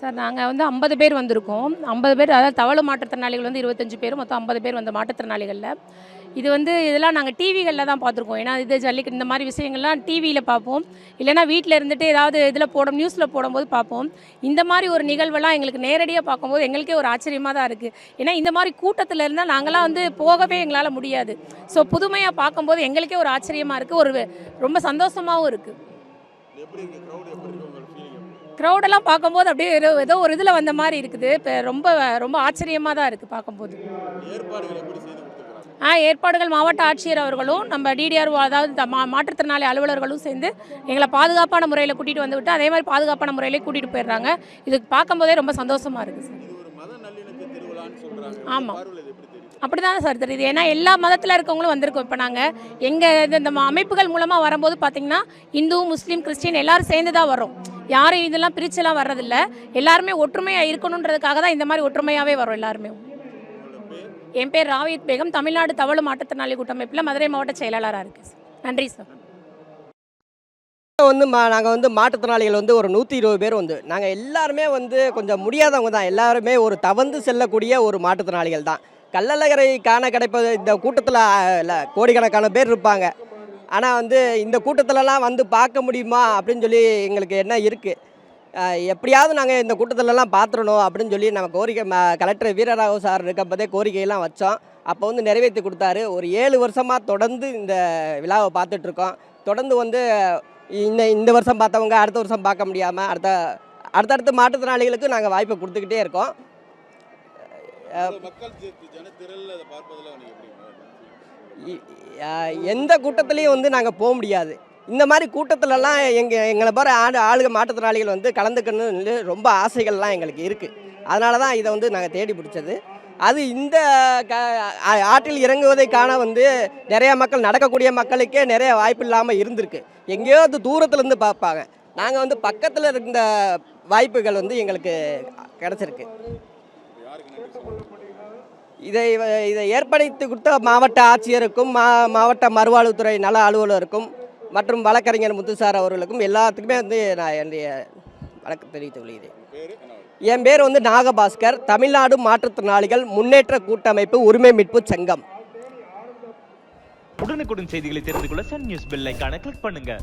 Sir நாங்கள் வந்து ஐம்பது பேர் வந்திருக்கோம். ஐம்பது பேர் அதாவது தவள மாற்றுத்திறனாளிகள் வந்து இருபத்தஞ்சு பேர் மொத்தம் ஐம்பது பேர் வந்த மாற்றுத்திறனாளிகளில். இது வந்து இதெல்லாம் நாங்கள் டிவிகளில் தான் பார்த்துருக்கோம். ஏன்னா இது ஜல்லிக்கட்டு இந்த மாதிரி விஷயங்கள்லாம் டிவியில் பார்ப்போம். இல்லைன்னா வீட்டில் இருந்துட்டு ஏதாவது இதில் போடும் நியூஸில் போடும்போது பார்ப்போம். இந்த மாதிரி ஒரு நிகழ்வெல்லாம் எங்களுக்கு நேரடியாக பார்க்கும்போது எங்களுக்கே ஒரு ஆச்சரியமாக தான் இருக்குது ஏன்னா இந்த மாதிரி கூட்டத்தில் இருந்தால் நாங்களாம் வந்து போகவே எங்களால் முடியாது. ஸோ புதுமையாக பார்க்கும்போது எங்களுக்கே ஒரு ஆச்சரியமாக இருக்குது ஒரு ரொம்ப சந்தோஷமாகவும் இருக்குது க்ரௌடெல்லாம் பார்க்கும்போது அப்படியே ஏதோ ஏதோ ஒரு இதில் வந்த மாதிரி இருக்குது. இப்போ ரொம்ப ரொம்ப ஆச்சரியமாக தான் இருக்குது பார்க்கும்போது. ஆ ஏற்பாடுகள் மாவட்ட ஆட்சியர் அவர்களும் நம்ம டிடிஆர் அதாவது மா மாற்றுத்திறனாளி அலுவலர்களும் சேர்ந்து எங்களை பாதுகாப்பான முறையில் கூட்டிகிட்டு வந்து விட்டு அதே மாதிரி பாதுகாப்பான முறையிலே கூட்டிகிட்டு போயிடுறாங்க. இது பார்க்கும்போதே ரொம்ப சந்தோஷமாக இருக்குது சார். இது ஒரு மத நல்லிணக்க திருவிழான்னு சொல்றாங்க. ஆமா. பார்வையில் இது எப்படி தெரியுது? அப்படி தான் சார் தெரியுது. ஏன்னா எல்லா மதத்தில் இருக்கவங்களும் வந்திருக்கோம் இப்போ நாங்கள் எங்கள் இந்த அமைப்புகள் மூலமாக வரும்போது பார்த்தீங்கன்னா இந்து முஸ்லீம் கிறிஸ்டின் எல்லாரும் சேர்ந்து தான் வரோம் யாரும் இதெல்லாம் பிரிச்செல்லாம் வர்றதில்ல. எல்லாருமே ஒற்றுமையாக இருக்கணுன்றதுக்காக தான் இந்த மாதிரி ஒற்றுமையாகவே வரும் எல்லாருமே. என் பேர் ராவித் பேகம். தமிழ்நாடு தவளு மாற்றுத்திறனாளி கூட்டமைப்பில் மதுரை மாவட்ட செயலாளராக இருக்குது சார் நன்றி சார். வந்து மா நாங்கள் வந்து மாற்றுத்திறனாளிகள் வந்து ஒரு நூற்றி இருபது பேர் வந்து. நாங்கள் எல்லாருமே வந்து கொஞ்சம் முடியாதவங்க தான். எல்லாருமே ஒரு தவந்து செல்லக்கூடிய ஒரு மாற்றுத்திறனாளிகள் தான். கள்ளழகரை காண கிடைப்பது இந்த கூட்டத்தில் இல்லை கோடிக்கணக்கான பேர் இருப்பாங்க. ஆனால் வந்து இந்த கூட்டத்திலலாம் வந்து பார்க்க முடியுமா அப்படின்னு சொல்லி எங்களுக்கு என்ன இருக்குது எப்படியாவது நாங்கள் இந்த கூட்டத்திலலாம் பார்த்துடணும் அப்படின்னு சொல்லி நம்ம கோரிக்கை ம- கலெக்டர் வீரராகவ சார் இருக்கப்பதே கோரிக்கையெல்லாம் வச்சோம். அப்போ வந்து நிறைவேற்றி கொடுத்தாரு. ஒரு ஏழு வருஷமாக தொடர்ந்து இந்த விழாவை பார்த்துட்ருக்கோம். தொடர்ந்து வந்து இந்த இந்த வருஷம் பார்த்தவங்க அடுத்த வருஷம் பார்க்க முடியாமல் அடுத்த அடுத்தடுத்த மாற்றுத்திறனாளிகளுக்கு நாங்கள் வாய்ப்பை கொடுத்துக்கிட்டே இருக்கோம். மக்கள் எந்த கூட்டத்துலேயும் வந்து நாங்கள் போக முடியாது. இந்த மாதிரி கூட்டத்திலலாம் எங்கள் எங்களை பாரு ஆடு ஆளுக மாற்றுத்திறனாளிகள் வந்து கலந்துக்கணும்னு ரொம்ப ஆசைகள்லாம் எங்களுக்கு இருக்குது அதனால தான் இதை வந்து நாங்கள் தேடி பிடிச்சது. அது இந்த க ஆற்றில் இறங்குவதை காண வந்து நிறையா மக்கள் நடக்கக்கூடிய மக்களுக்கே நிறைய வாய்ப்பு இல்லாமல் இருந்திருக்கு. எங்கேயோ அது தூரத்துலேருந்து பார்ப்பாங்க. நாங்கள் வந்து பக்கத்தில் இருந்த வாய்ப்புகள் வந்து எங்களுக்கு கிடச்சிருக்கு. இதை இதை ஏற்படுத்தி கொடுத்த மாவட்ட ஆட்சியருக்கும் மா மாவட்ட மறுவாழ்வுத்துறை நல அலுவலருக்கும் மற்றும் வழக்கறிஞர் முத்துசார் அவர்களுக்கும் எல்லாத்துக்குமே வந்து நான் என்னுடைய வணக்கம் தெரிவித்துக் கொள்கிறேன். என் பேர் வந்து நாகபாஸ்கர். தமிழ்நாடு மாற்றுத்திறனாளிகள் முன்னேற்ற கூட்டமைப்பு உரிமை மீட்பு சங்கம். உடனுக்குடன் செய்திகளை தெரிந்து கொள்ள சன் நியூஸ் பெல் கிளிக் பண்ணுங்க.